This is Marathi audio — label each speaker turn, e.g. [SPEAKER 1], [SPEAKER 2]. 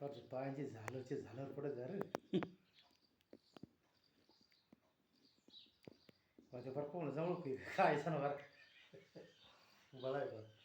[SPEAKER 1] पर पायांची झालरचे झालर पडत जा रे. बरं कोण जवळ की काय सण बरं बरं आहे बरं.